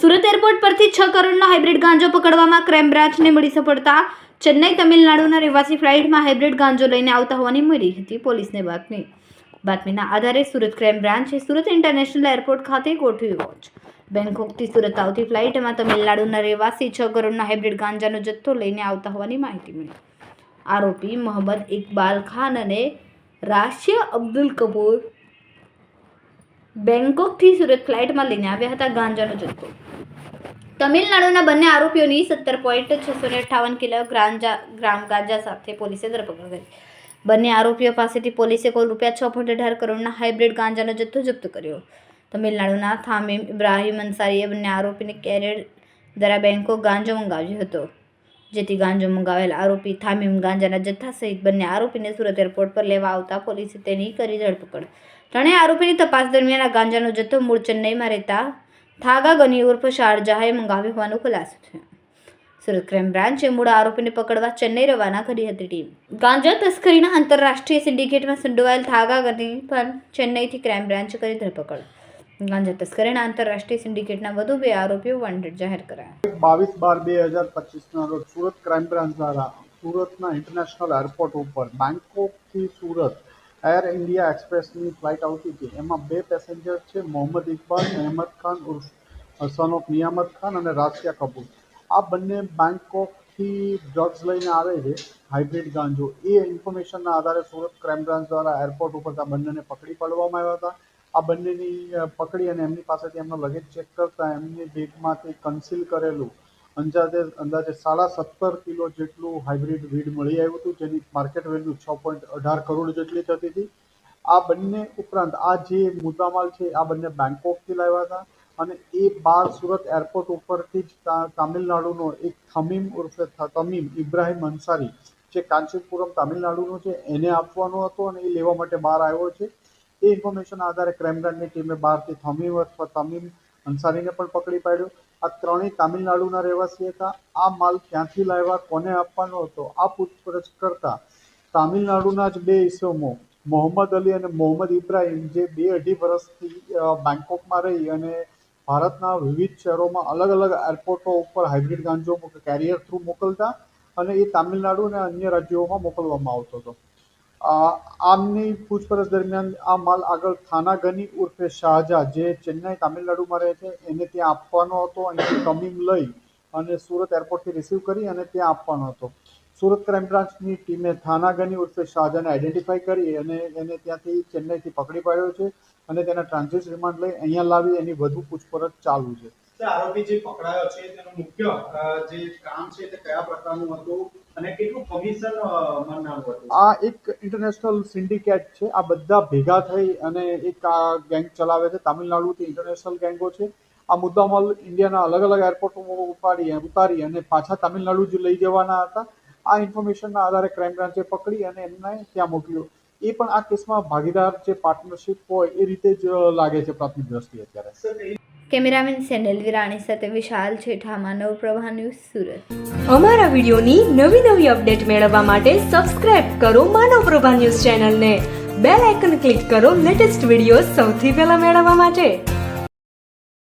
Surat airport પરથી છ કરોડનો હાઇબ્રિડ ગાંજો પકડવામાં ક્રાઇમ બ્રાન્ચને મળી સફળતા. ચેન્નઈ તમિલનાડુના રહેવાસી ફ્લાઇટમાં હાઇબ્રિડ ગાંજો લઈને આવતા હોવાની મળી હતી પોલીસને બાતમી. બાતમીના આધારે સુરત ક્રાઇમ બ્રાન્ચે સુરત ઇન્ટરનેશનલ એરપોર્ટ ખાતે ગોઠવી વોચ બેંકોકથી સુરત આવતી ફ્લાઇટમાં તમિલનાડુના રહેવાસી છ કરોડના હાઇબ્રિડ ગાંજાનો જથ્થો લઈને આવતા હોવાની માહિતી મળી. આરોપી મોહમ્મદ ઇકબાલ ખાન અને રાશિયા અબ્દુલ કપૂર બેંકોકથી સુરત ફ્લાઇટમાં લઈને આવ્યા હતા ગાંજાનો જથ્થો. તમિલનાડુના બંને આરોપીઓની સત્તર પોઈન્ટ છસો ને અઠ્ઠાવન કિલો ગ્રાંજા ગ્રામ ગાંજા સાથે પોલીસે ધરપકડ કરી. બંને આરોપીઓ પાસેથી પોલીસે કુલ રૂપિયા છ પોઈન્ટ અઢાર કરોડના હાઇબ્રિડ ગાંજાનો જથ્થો જપ્ત કર્યો. તમિલનાડુના થામીમ ઇબ્રાહિમ અંસારીએ બંને આરોપીને કેરેડ દ્વારા બેંકોક ગાંજો મંગાવ્યો હતો. જેથી ગાંજો મંગાવેલ આરોપી થામીમ ગાંજાના જથ્થા સહિત બંને આરોપીને સુરત એરપોર્ટ પર લેવા આવતા પોલીસે તેની કરી ધરપકડ. ત્રણેય આરોપીની તપાસ દરમિયાન આ ગાંજાનો જથ્થો મૂળ ચેન્નઈમાં રહેતા થાગા ગની ઉર્ફ શારજહાએ મંગાવ્યો હોવાનો ખુલાસો છે સુરત ક્રાઇમ બ્રાન્ચે મૂળ આરોપીને પકડવા ચેન્નઈ રવાના કરી હતી ટીમ. ગાંજા તસ્કરીના આંતરરાષ્ટ્રીય સિન્ડિકેટમાં સંડોવાયેલ થાગા ગની પર ચેન્નઈથી ક્રાઇમ બ્રાન્ચે કરી ધરપકડ. ગાંજા તસ્કરીના આંતરરાષ્ટ્રીય સિન્ડિકેટના વધુ બે આરોપીઓ વોન્ટેડ જાહેર કરાયા. બાવીસ બાર બે હજાર પચીસના રોજ સુરત ક્રાઇમ બ્રાન્ચ દ્વારા સુરતના ઇન્ટરનેશનલ એરપોર્ટ ઉપર બેંકોકથી સુરત એર ઇન્ડિયા એક્સપ્રેસની ફ્લાઇટ આવતી હતી. એમાં બે પેસેન્જર છે, મોહમ્મદ ઇકબાલ અહેમદ ખાન ઉર્ફ સન ઓફ નિયામત ખાન અને રાશિયા કપૂર. આ બંને બેંકોકથી ડ્રગ્સ લઈને આવે છે, હાઇબ્રિડ ગાંજો. એ ઇન્ફોર્મેશનના આધારે સુરત ક્રાઇમ બ્રાન્ચ દ્વારા એરપોર્ટ ઉપર આ બંનેને પકડી પાડવામાં આવ્યા હતા. આ બંનેની પકડી અને એમની પાસેથી એમનો લગેજ ચેક કરતા એમની બેગમાંથી કન્સીલ કરેલું અંદાજે અંદાજે સાડા સત્તર કિલો જેટલું હાઇબ્રિડ વીડ મળી આવ્યું હતું, જેની માર્કેટ વેલ્યુ છ પોઈન્ટ અઢાર કરોડ જેટલી થતી હતી. આ બંને ઉપરાંત આ જે મુદ્દામાલ છે, આ બંને બેંકોકથી લાવ્યા હતા અને એ બાર સુરત એરપોર્ટ ઉપરથી જ તામિલનાડુનો એક થમીમ ઉર્ફે તમીમ ઇબ્રાહિમ અંસારી, જે કાંચીપુરમ તામિલનાડુનો છે, એને આપવાનો હતો અને એ લેવા માટે બહાર આવ્યો છે. એ ઇન્ફોર્મેશન આધારે ક્રાઇમબ્રાન્ચની ટીમે બહારથી થમીમ અથવા તમીમ અંસારીને પણ પકડી પાડ્યો. આ ત્રણેય તામિલનાડુના રહેવાસી હતા. આ માલ ક્યાંથી લાવ્યા, કોને આપવાનો હતો, આ પૂછપરછ કરતા તામિલનાડુના જ બે ઇસમો મોહમ્મદ અલી અને મોહમ્મદ ઇબ્રાહિમ, જે બે અઢી વર્ષથી બેંકોકમાં રહી અને ભારતના વિવિધ શહેરોમાં અલગ અલગ એરપોર્ટો ઉપર હાઇબ્રિડ ગાંજો કેરિયર થ્રુ મોકલતા અને એ તામિલનાડુ અને અન્ય રાજ્યોમાં મોકલવામાં આવતો હતો. આમની પૂછપરછ દરમિયાન આ માલ આગળ થાનાગની ઉર્ફે શાહજા જે ચેન્નઈ તામિલનાડુમાં રહે છે, એને ત્યાં આપવાનો હતો અને કમિંગ લઈ અને સુરત એરપોર્ટથી રિસીવ કરી અને ત્યાં આપવાનો હતો. સુરત ક્રાઇમ બ્રાન્ચની ટીમે થાનાગની ઉર્ફે શાહજાને આઈડેન્ટિફાઈ કરી અને એને ત્યાંથી ચેન્નઈથી પકડી પાડ્યો છે અને તેના ટ્રાન્ઝિટ રિમાન્ડ લઈ અહીંયા લાવી એની વધુ પૂછપરછ ચાલુ છે. આરોપી જે પકડાયો છે, તેનું મુખ્ય જે કામ છે તે કયા પ્રકારનું હતું? અને કેટલું કમિશન હતું? આ એક ઇન્ટરનેશનલ સિન્ડિકેટ છે. આ બધા ભેગા થઈ અને એક આ ગેંગ ચલાવે છે. તામિલનાડુથી ઇન્ટરનેશનલ ગેંગો છે. આ મુદ્દામાલ ઇન્ડિયાના અલગ અલગ એરપોર્ટો ઉપાડી ઉતારી અને પાછા તામિલનાડુ જ લઈ જવાના હતા. આ ઇન્ફોર્મેશનના આધારે ક્રાઇમ બ્રાન્ચે પકડી અને એમને ત્યાં મોકલ્યો. એ પણ આ કેસમાં ભાગીદાર જે પાર્ટનરશિપ હોય એ રીતે જ લાગે છે પ્રાથમિક દ્રષ્ટિએ અત્યારે. કેમેરામેન સેનલ વિરાણી સાથે વિશાલ છેઠા માનવ પ્રભા ન્યૂઝ સુરત. અમારા વિડીયોની નવી નવી અપડેટ મેળવવા માટે સબસ્ક્રાઇબ કરો માનવ પ્રભા ન્યૂઝ ચેનલને. બેલ આઇકન ક્લિક કરો લેટેસ્ટ વીડિયો સૌથી પહેલા મેળવવા માટે.